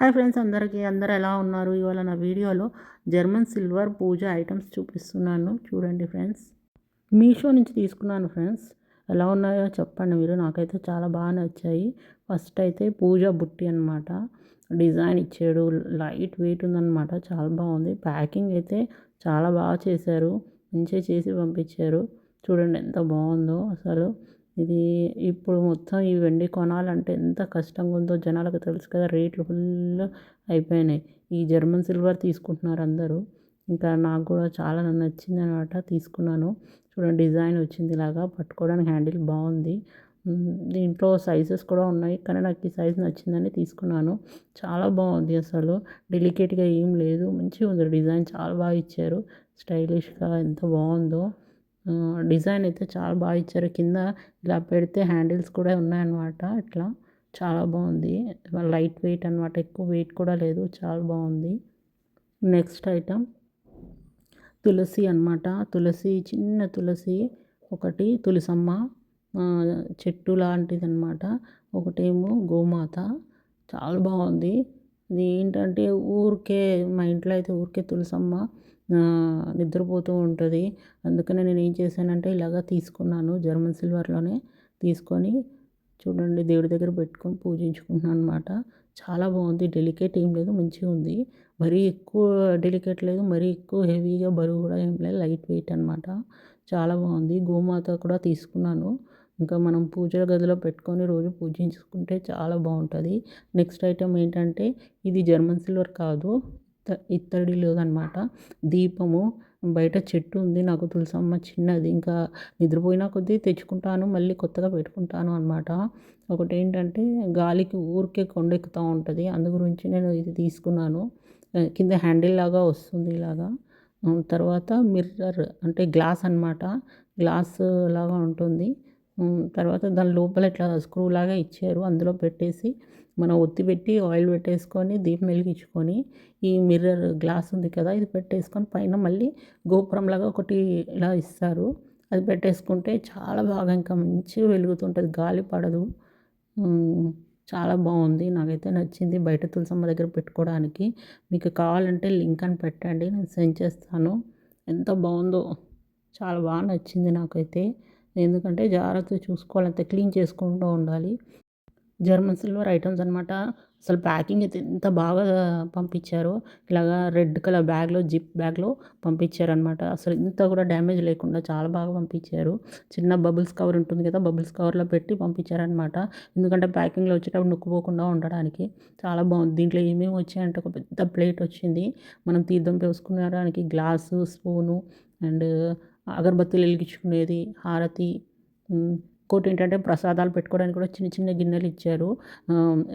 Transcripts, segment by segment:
Hi friends అందరికీ అందరు ఎలా ఉన్నారు? ఇవాళ నా వీడియోలో జర్మన్ సిల్వర్ పూజ ఐటమ్స్ చూపిస్తున్నాను. చూడండి ఫ్రెండ్స్. మీషో నుంచి తీసుకున్నాను ఫ్రెండ్స్. ఎలా ఉన్నాయో చెప్పండి మీరు. నాకైతే చాలా బాగా నచ్చాయి. ఫస్ట్ అయితే పూజ బుట్టి అనమాట డిజైన్ ఇచ్చాడు. లైట్ వెయిట్ ఉందన్నమాట. చాలా బాగుంది. ప్యాకింగ్ అయితే చాలా బాగా చేశారు. మంచిగా చేసి పంపించారు. చూడండి ఎంత బాగుందో అసలు. ఇది ఇప్పుడు మొత్తం ఈ వెండి కొనాలంటే ఎంత కష్టంగా ఉందో జనాలకు తెలుసు కదా రేట్లు ఫుల్ అయిపోయినాయి. ఈ జర్మన్ సిల్వర్ తీసుకుంటున్నారు అందరూ. ఇంకా నాకు కూడా చాలా నచ్చింది అనమాట తీసుకున్నాను. చూడండి డిజైన్ వచ్చింది ఇలాగా పట్టుకోవడానికి హ్యాండిల్ బాగుంది. దీంట్లో సైజెస్ కూడా ఉన్నాయి కానీ నాకు ఈ సైజ్ నచ్చిందని తీసుకున్నాను. చాలా బాగుంది అసలు. డెలికేట్గా ఏం లేదు మంచిగా ఉంది. డిజైన్ చాలా బాగా ఇచ్చారు. స్టైలిష్గా ఎంత బాగుందో. డిజైన్ అయితే చాలా బాగా ఇచ్చారు. కింద ఇలా పెడితే హ్యాండిల్స్ కూడా ఉన్నాయన్నమాట ఇట్లా. చాలా బాగుంది. లైట్ వెయిట్ అనమాట ఎక్కువ వెయిట్ కూడా లేదు. చాలా బాగుంది. నెక్స్ట్ ఐటమ్ తులసి అనమాట తులసి చిన్న తులసి ఒకటి తులసమ్మ చెట్టు లాంటిది అనమాట ఒకటేమో గోమాత. చాలా బాగుంది. ఇది ఏంటంటే ఊరికే మా ఇంట్లో అయితే ఊరికే తులసమ్మ నిద్రపోతూ ఉంటుంది. అందుకనే నేను ఏం చేశానంటే ఇలాగ తీసుకున్నాను జర్మన్ సిల్వర్లోనే తీసుకొని చూడండి దేవుడి దగ్గర పెట్టుకొని పూజించుకుంటున్నాను అనమాట చాలా బాగుంది డెలికేట్ ఏం లేదు మంచిగా ఉంది. మరీ ఎక్కువ డెలికేట్ లేదు మరీ ఎక్కువ హెవీగా బరువు కూడా ఏం లేదు లైట్ వెయిట్ అనమాట చాలా బాగుంది గోమాత కూడా తీసుకున్నాను. ఇంకా మనం పూజల గదిలో పెట్టుకొని రోజు పూజించుకుంటే చాలా బాగుంటుంది. నెక్స్ట్ ఐటమ్ ఏంటంటే ఇది జర్మన్ సిల్వర్ కాదు ఇత్తడి లేదనమాట. దీపము బయట చెట్టు ఉంది నాకు తులసమ్మ చిన్నది. ఇంకా నిద్రపోయినా కొద్దీ తెచ్చుకుంటాను మళ్ళీ కొత్తగా పెట్టుకుంటాను అనమాట. ఒకటి ఏంటంటే గాలికి ఊరికే కొండెక్కుతూ ఉంటుంది అందు గురించి నేను ఇది తీసుకున్నాను. కింద హ్యాండిల్ లాగా వస్తుంది ఇలాగా. తర్వాత మిర్రర్ అంటే గ్లాస్ అనమాట. గ్లాస్ లాగా ఉంటుంది. తర్వాత దాని లోపల ఇట్లా స్క్రూ లాగా ఇచ్చారు. అందులో పెట్టేసి మనం ఒత్తి పెట్టి ఆయిల్ పెట్టేసుకొని దీపం వెలిగించుకొని ఈ మిర్రర్ గ్లాస్ ఉంది కదా ఇది పెట్టేసుకొని పైన మళ్ళీ గోపురంలాగా ఒకటి ఇలా ఇస్తారు. అది పెట్టేసుకుంటే చాలా బాగా ఇంకా మంచిగా వెలుగుతుంటుంది. గాలి పడదు. చాలా బాగుంది. నాకైతే నచ్చింది బయట తులసమ్మ దగ్గర పెట్టుకోవడానికి. మీకు కావాలంటే లింక్ అని పెట్టండి. నేను సెండ్ చేస్తాను. ఎంత బాగుందో. చాలా బాగా నచ్చింది నాకైతే. ఎందుకంటే జాగ్రత్తగా చూసుకోవాలంటే క్లీన్ చేసుకుంటూ ఉండాలి. జర్మన్ సిల్వర్ ఐటమ్స్ అనమాట అసలు ప్యాకింగ్ అయితే ఎంత బాగా పంపించారో. ఇలాగా రెడ్ కలర్ బ్యాగ్లో జిప్ బ్యాగ్లో పంపించారనమాట అసలు ఇంత కూడా డ్యామేజ్ లేకుండా చాలా బాగా పంపించారు. చిన్న బబుల్స్ కవర్ ఉంటుంది కదా బబుల్స్ కవర్లో పెట్టి పంపించారనమాట ఎందుకంటే ప్యాకింగ్లో వచ్చేటప్పుడు నొక్కుపోకుండా ఉండడానికి చాలా బాగుంది. దీంట్లో ఏమేమి వచ్చాయంటే ఒక పెద్ద ప్లేట్ వచ్చింది. మనం తీర్థం పోసుకునేడానికి గ్లాసు స్పూను అండ్ అగరబత్తులు వెలిగించుకునేది హారతి ఇంకోటి ఏంటంటే ప్రసాదాలు పెట్టుకోవడానికి కూడా చిన్న చిన్న గిన్నెలు ఇచ్చారు.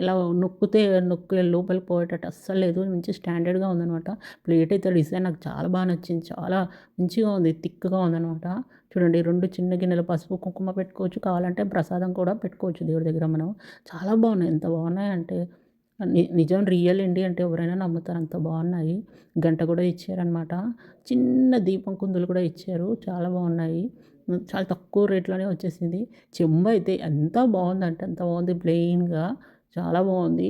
ఇలా నొక్కితే నొక్కి లోపలికి పోయేటట్టు అస్సలు లేదు. మంచి స్టాండర్డ్గా ఉందనమాట ప్లేట్ అయితే డిజైన్ నాకు చాలా బాగా నచ్చింది. చాలా మంచిగా ఉంది థిక్గా ఉందనమాట చూడండి రెండు చిన్న గిన్నెలు పసుపు కుంకుమ పెట్టుకోవచ్చు. కావాలంటే ప్రసాదం కూడా పెట్టుకోవచ్చు దేవుడి దగ్గర మనం. చాలా బాగున్నాయి. ఎంత బాగున్నాయి అంటే నిజం రియల్ అండి అంటే ఎవరైనా నమ్ముతారు అంత బాగున్నాయి. గంట కూడా ఇచ్చారనమాట చిన్న దీపం కుందులు కూడా ఇచ్చారు. చాలా బాగున్నాయి. చాలా తక్కువ రేట్లోనే వచ్చేసింది. చెంబు అయితే ఎంత బాగుందంటే అంత బాగుంది. ప్లెయిన్గా చాలా బాగుంది.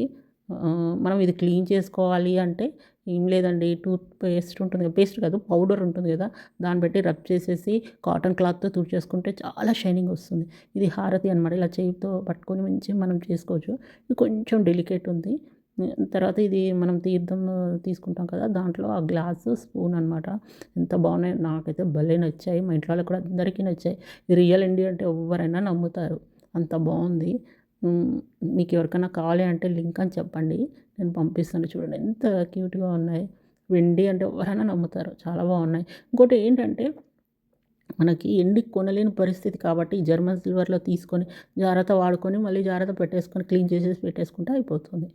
మనం ఇది క్లీన్ చేసుకోవాలి అంటే ఏం లేదండి. టూత్ పేస్ట్ ఉంటుంది కదా పేస్ట్ కాదు పౌడర్ ఉంటుంది కదా దాన్ని బట్టి రబ్ చేసేసి కాటన్ క్లాత్తో తుడిచేసుకుంటే చాలా షైనింగ్ వస్తుంది. ఇది హారతి అనమాట ఇలా చేయితో పట్టుకొని మంచిగా మనం చేసుకోవచ్చు. ఇది కొంచెం డెలికేట్ ఉంది. తర్వాత ఇది మనం తీర్థం తీసుకుంటాం కదా దాంట్లో ఆ గ్లాసు స్పూన్ అనమాట ఎంత బాగున్నాయి. నాకైతే భలే నచ్చాయి. మా ఇంట్లో వాళ్ళకి కూడా అందరికీ నచ్చాయి. ఇది రియల్ ఇండియా అంటే ఎవరైనా నమ్ముతారు. అంత బాగుంది. మీకు ఎవరికైనా కావాలి అంటే లింక్ అని చెప్పండి. నేను పంపిస్తాను చూడండి. ఎంత క్యూట్గా ఉన్నాయి. వెండి అంటే ఎవరైనా నమ్ముతారు. చాలా బాగున్నాయి. ఇంకోటి ఏంటంటే మనకి ఎండి కొనలేని పరిస్థితి కాబట్టి జర్మన్ సిల్వర్లో తీసుకొని జాగ్రత్త వాడుకొని మళ్ళీ జాగ్రత్త పెట్టేసుకొని క్లీన్ చేసేసి పెట్టేసుకుంటే అయిపోతుంది.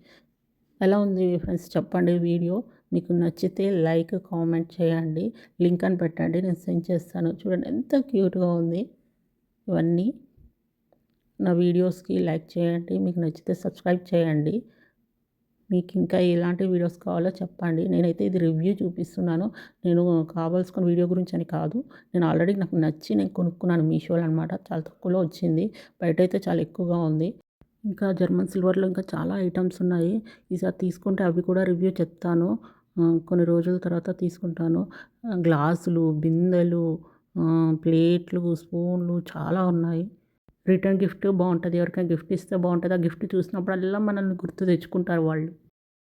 ఎలా ఉంది ఫ్రెండ్స్? చెప్పండి వీడియో. మీకు నచ్చితే లైక్ కామెంట్ చేయండి. లింక్ అని పెట్టండి. నేను సెండ్ చేస్తాను. చూడండి ఎంత క్యూట్గా ఉంది. ఇవన్నీ నా వీడియోస్కి లైక్ చేయండి మీకు నచ్చితే సబ్స్క్రైబ్ చేయండి. మీకు ఇంకా ఎలాంటి వీడియోస్ కావాలో చెప్పండి. నేనైతే ఇది రివ్యూ చూపిస్తున్నాను. నేను కావాల్సుకున్న వీడియో గురించి అని కాదు. నేను ఆల్రెడీ నాకు నచ్చి నేను కొనుక్కున్నాను మీషోలో అనమాట చాలా తక్కువలో వచ్చింది. బయట అయితే చాలా ఎక్కువగా ఉంది. ఇంకా జర్మన్ సిల్వర్లో ఇంకా చాలా ఐటమ్స్ ఉన్నాయి. ఈసారి తీసుకుంటే అవి కూడా రివ్యూ చెప్తాను. కొన్ని రోజుల తర్వాత తీసుకుంటాను. గ్లాసులు బిందెలు ప్లేట్లు స్పూన్లు చాలా ఉన్నాయి. రిటర్న్ గిఫ్ట్ బాగుంటుంది ఎవరికైనా గిఫ్ట్ ఇస్తే బాగుంటుంది. ఆ గిఫ్ట్ చూసినప్పుడల్లా మనల్ని గుర్తు తెచ్చుకుంటారు వాళ్ళు.